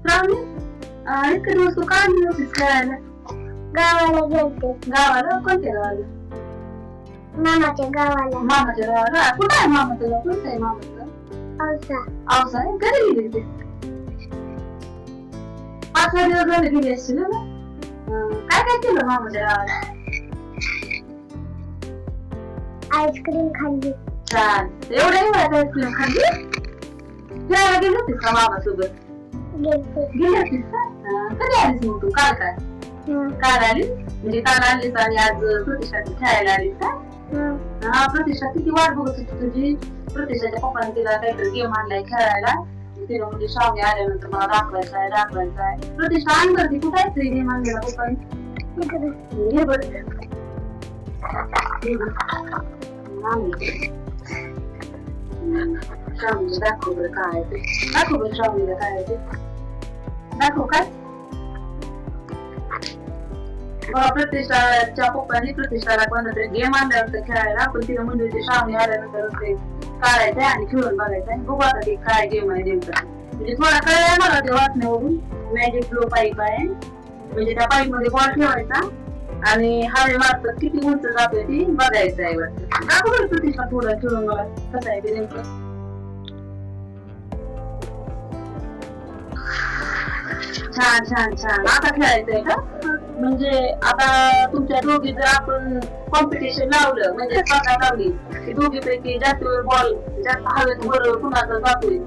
श्रावणी अं, इतके दिवस तू काय गेली होतीस खेळायला गावाला गेलते गावाला कोणत्या गावाला मामाच्या गावाला मामाच्या गावाला कुठं आहे मामाचं गाव कोणतं आहे मामाचं औसा औसा आहे कधी गेली ते पाच सहा दिवस झाले गेली असतील ना अं, काय काय केलं मामाच्या गावाला आईस्क्रीम खाल्ली छान एवढ्या वेळात आईस्क्रीम खाल्ली फिरायला गेली होतीस का मामासोबत गेलते का कधी आलीस मग तू काल काय काल आलीस म्हणजे काल आलीस आणि आज प्रतिष्ठाची खेळायला आलीस का हा प्रतिष्ठा किती वाट बघत होती तुझी प्रतिष्ठाच्या पप्पाने तिला काहीतरी गेम आणलाय खेळायला तिला म्हणजे शावणी आल्यानंतर मला दाखवायचा आहे दाखवायचा आहे प्रतिष्ठा आण करते कुठं आहे गेम आणलेला पप्पाने हे हे बघ. श्रावणीला दाखव बरं काय आहे ते दाखव बरं श्रावणीला काय आहे ते दाखव काय बघा, प्रतिष्ठाच्या पप्पांनी प्रतिष्ठाला कोणता तरी गेम आणला होता खेळायला पण तिला म्हणजे ते श्रावणी आल्यानंतर ते काढायचंय आणि खेळून बघायचंय बघू आता ते काय गेम आहे नेमकं म्हणजे थोडा कळलाय मला ते वाचण्यावरून मॅजिक फ्लो पाईप आहे म्हणजे त्या पाईपमध्ये बॉल ठेवायचा आणि हवे मारतात किती उंच जाते ती बघायचं आहे वाटतं दाखव बरं प्रतिष्ठा थोडं खेळून मला कसं आहे ते नेमकं छान छान छान. आता खेळायचंय का? म्हणजे आता तुमच्या दोघी जर आपण कॉम्पिटिशन लावलं. म्हणजे स्पर्धा लावली की दोघी पैकी जास्त वेळ बॉल जास्त हवेत बरोबर कुणाचा जातोय?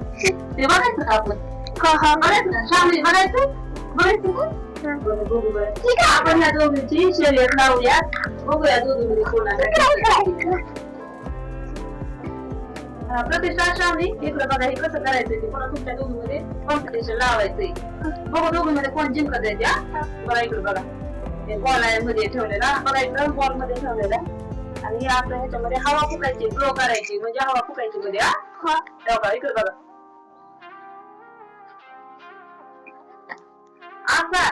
ते बघायचं का आपण? बघायचं ना? शामिल बघायचं? बघायचं का? बरं, बघू बरं. ठीक आहे आपण ह्या दोघींची शर्यत लावूया बघूया कोणाचा हा, प्रतिष्ठा श्रावणी इकडे बघा हे कसं करायचं ते? पुन्हा तुमच्या दोघींमध्ये कॉम्पिटिशन लावायचंय? बघा दोघींमध्ये कोण जिंकत आहे त्या? बघा इकडे बघा. बॉल आहे मध्ये ठेवलेला. बघा इकडं बॉलमध्ये ठेवलेला. आणि आपल्या ह्याच्यामध्ये हवा फुकायची फ्लो करायची. म्हणजे हवा फुकायची मध्ये हा? बघा इकडे बघा. असा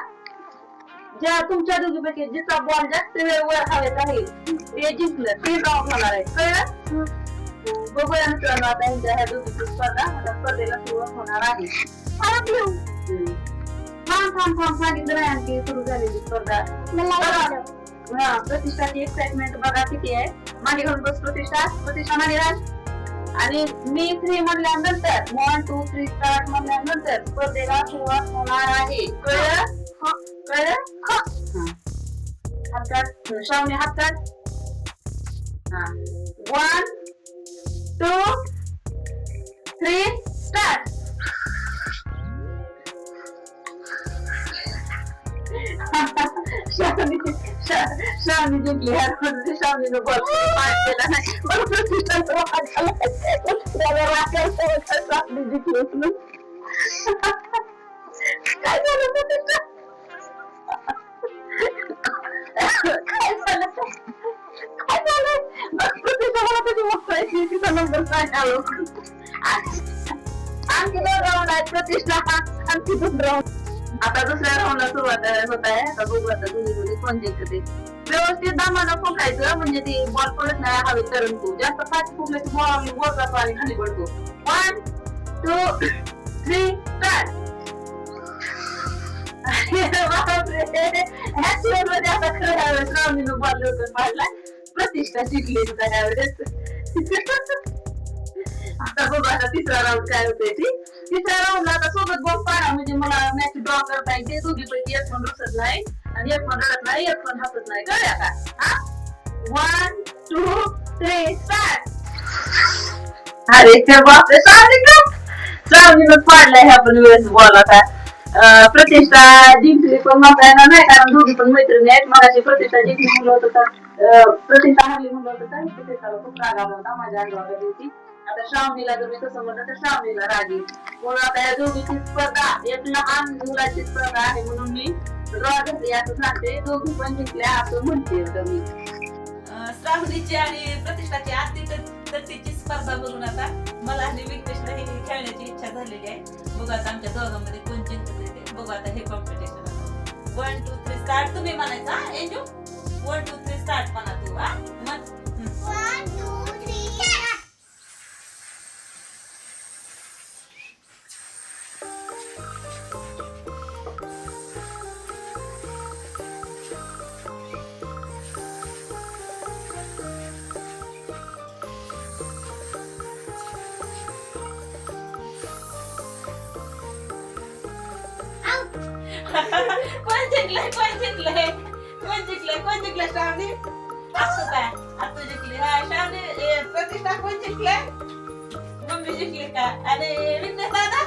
ज्या तुमच्या दोघीपैकी जिचा बॉल जास्त वेळ वर हवेत आहे ते जिंकलं. ते ड्रॉ होणार आहे. कळलं? बघूया मित्रांनो आता यांच्या ह्या दोघीची स्पर्धा आता स्पर्धेला सुरुवात होणार आहे हम्म. थांब थांब थांब सांगितलं नाही आणखी सुरू झालेली स्पर्धा मला. आवडलं. हा प्रतिष्ठाची एक्साइटमेंट बघा किती आहे मागे घालून बस प्रतिष्ठा प्रतिष्ठा मागे राज आणि मी थ्री म्हणल्यानंतर वन टू थ्री स्टार्ट म्हणल्यानंतर स्पर्धेला सुरुवात होणार आहे कळलं कळलं हा. हात काढ श्रावणी हात काढ हा one two three start Shravani Shravani जिंकली ह्या रोजी श्रावणीनं बॉल पास केला नाही मला प्रतिष्ठाचा वाद झाला त्याला राखायचं होतं, श्रावणी नंबर आणखी दोन राऊंड आहेत प्रतिष्ठा. आणखी दोन राऊंड आता दुसऱ्या राऊंडला सुरुवात होत आहे. आता बघू आता दोन्ही दोन्हीमध्ये कोण जिंकते व्यवस्थित दामानं फुकायचं म्हणजे ती बॉल पडत नाही हवे तरुण तू जास्त फास्ट फुकलं की बॉल वर जातो आणि खाली पडतो. वन टू थ्री स्टार्ट प्रतिष्ठा जिंकली खरं ह्यावेळेस आता तिसरा राऊंड काय होतंय ती? तिसऱ्या राऊंडला आता सोबत बॉल पाडा म्हणजे मला मॅच ड्रॉ करता येते. दोघी पैकी एक पण रसत नाही आणि एक पण रडत नाही एक पण हसत नाही. कळलं का? हा? वन टू थ्री स्टार्ट अरे ते बापरे श्रावणीनं श्रावणीनं पाडलाय ह्या पण वेळेस बॉल आता. प्रतिष्ठा जिंकली पण म्हणता येणार नाही कारण दोघी पण मैत्रिणी आहेत. मगाशी प्रतिष्ठा जिंकली म्हणलं होतं तर प्रतिष्ठा हरली म्हणलं होतं तर प्रतिष्ठाला खूप राग आला होता माझ्या अंगावर दिवशी आता श्रावणीला जर मी तसं म्हणलं तर श्रावणीला राग म्हणून आता या दोघीची स्पर्धा एक लहान मुलाची स्पर्धा आहे म्हणून मी ड्रॉ घेतली असं सांगते. दोघी पण जिंकल्या असं म्हणते मी श्रावणीची आणि प्रतिष्ठाची आरती तटीची स्पर्धा बघून आता मला आणि विघ्नेशला ही खेळण्याची इच्छा झालेली आहे. बघू आता आमच्या दोघांमध्ये कोण जिंकते ते. बघू आता हे competition one two three start तुम्ही म्हणायचं एजू वन टू थ्री स्टार्ट म्हणा तू हा? मग? कोण जिंकलंय कोण जिंकलंय? कोण जिंकलंय कोण जिंकलंय श्रावणी? असं काय? आता जिंकली. हा श्रावणी प्रतिष्ठा कोण जिंकलंय? मम्मी जिंकली का? अरे विघ्नेश दादा?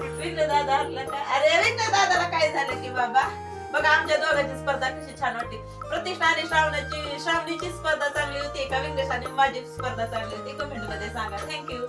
विघ्न दादा हरला का? अरे विघ्न दादाला काय झालं की बाबा? बघा आमच्या दोघांची स्पर्धा कशी छान वाटते प्रतिष्ठा आणि श्रावणाची श्रावणीची स्पर्धा चांगली होती. एका विघ्नेश आणि माझी स्पर्धा चांगली होती. कमेंटमध्ये सांगा. थँक्यू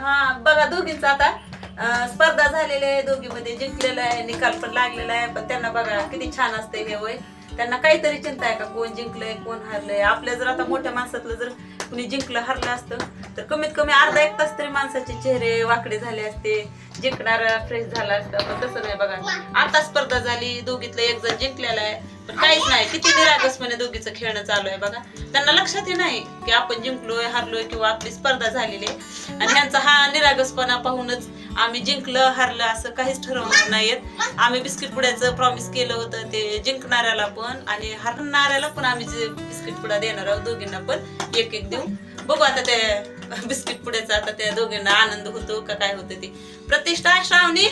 हा बघा दोघींचा आता. स्पर्धा झालेली आहे दोघीमध्ये जिंकलेलं आहे निकाल पण लागलेला आहे. पण त्यांना बघा किती छान असते हे वय त्यांना काहीतरी चिंता आहे का कोण जिंकलंय कोण हारलंय? आपल्या जर आता मोठ्या माणसातलं जर कुणी जिंकलं हरलं असतं तर कमीत कमी अर्धा एक तास तरी माणसाचे चेहरे वाकडे झाले असते. जिंकणार फ्रेश झाला असतं. पण तसं नाही बघा. आता स्पर्धा झाली दोघीतलं एक जण जिंकलेला आहे. पण काहीच नाही. किती निरागसपणे दोघीचं खेळणं चालू आहे बघा. त्यांना लक्षात नाही की आपण जिंकलोय हारलोय किंवा आपली स्पर्धा झालेली आहे. आणि ह्यांचा हा निरागसपणा पाहूनच आम्ही जिंकलं हारलं असं काहीच ठरवणार नाहीत. आम्ही बिस्किट पुड्याचं प्रॉमिस केलं होतं ते जिंकणाऱ्याला पण आणि हरणाऱ्याला पण आम्ही जे बिस्किट पुडा देणार आहोत दोघींना पण एक एक देऊ. बघू आता त्या बिस्किट पुड्याचा आता त्या दोघींना आनंद होतो का काय होतं ते. प्रतिष्ठा श्रावणी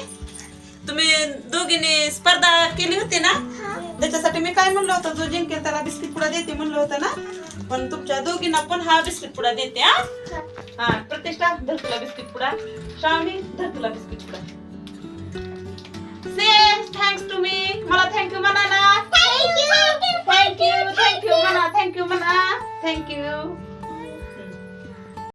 तुम्ही दोघींनी स्पर्धा केली होती ना? त्याच्यासाठी मी काय म्हणलं होतं? जो जिंकेल त्याला बिस्किट पुडा देते म्हणलं होतं ना? पण तुमच्या दोघींना पण हा बिस्किट पुडा देते हा? हा प्रतिष्ठा धर तुला बिस्किट पुडा. श्रावणी धर तुला बिस्किट पुडा. से थँक्स टू मी मला थँक्यू म्हणा ना थँक्यू थँक्यू म्हणा थँक्यू म्हणा थँक्यू